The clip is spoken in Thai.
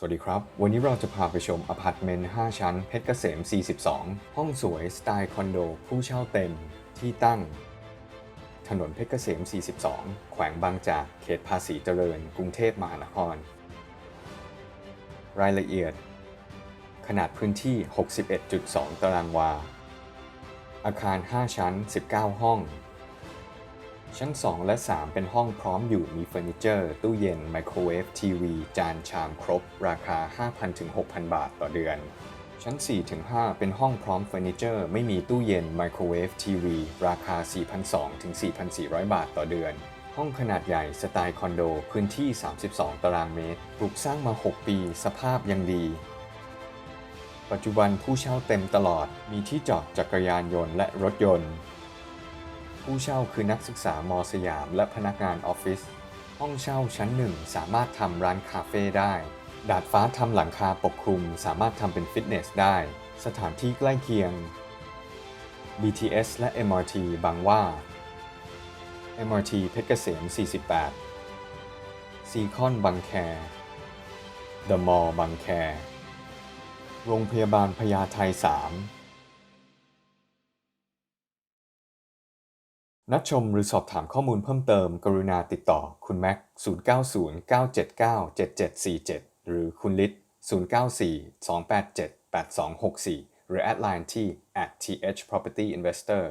สวัสดีครับ วันนี้เราจะพาไปชมอพาร์ตเมนต์ 5 ชั้น เพชรเกษม 42 ห้องสวยสไตล์คอนโด ผู้เช่าเต็ม ที่ตั้ง ถนนเพชรเกษม 42 แขวงบางจาก เขตภาษีเจริญ กรุงเทพมหานคร รายละเอียด ขนาดพื้นที่ 61.2 ตารางวา อาคาร 5 ชั้น 19 ห้อง ชั้น 2 และ 3 เป็นห้องพร้อมอยู่มีเฟอร์นิเจอร์ ตู้เย็น ไมโครเวฟ ทีวี จานชามครบ ราคา 5,000 ถึง 6,000 บาทต่อเดือน ชั้น 4 ถึง 5 เป็นห้องพร้อมเฟอร์นิเจอร์ ไม่มีตู้เย็น ไมโครเวฟ ทีวี ราคา 4,200 ถึง 4,400 บาทต่อเดือน ห้องขนาดใหญ่สไตล์คอนโด พื้นที่ 32 ตารางเมตร ปลูกสร้างมา 6 ปี สภาพยังดีปัจจุบันผู้เช่าเต็มตลอด มีที่จอดจักรยานยนต์และรถยนต์ ผู้เช่าคือนักศึกษามสยาม และพนักงานออฟฟิศ ห้องเช่าชั้นหนึ่งสามารถทำร้านคาเฟ่ได้ ดาดฟ้าทำหลังคาปกคลุม สามารถทำเป็นฟิตเนสได้ สถานที่ใกล้เคียง BTS และ MRT บางว่า MRT เพชรเกษม 48 ซีคอนบางแค The Mall บางแค โรงพยาบาลพญาไท 3 นัดชมหรือสอบถามข้อมูลเพิ่มเติม กรุณาติดต่อคุณแม็ก 0909797747 หรือคุณลิศ094-287-8264 หรือแอดไลน์ที่ at @thpropertyinvestor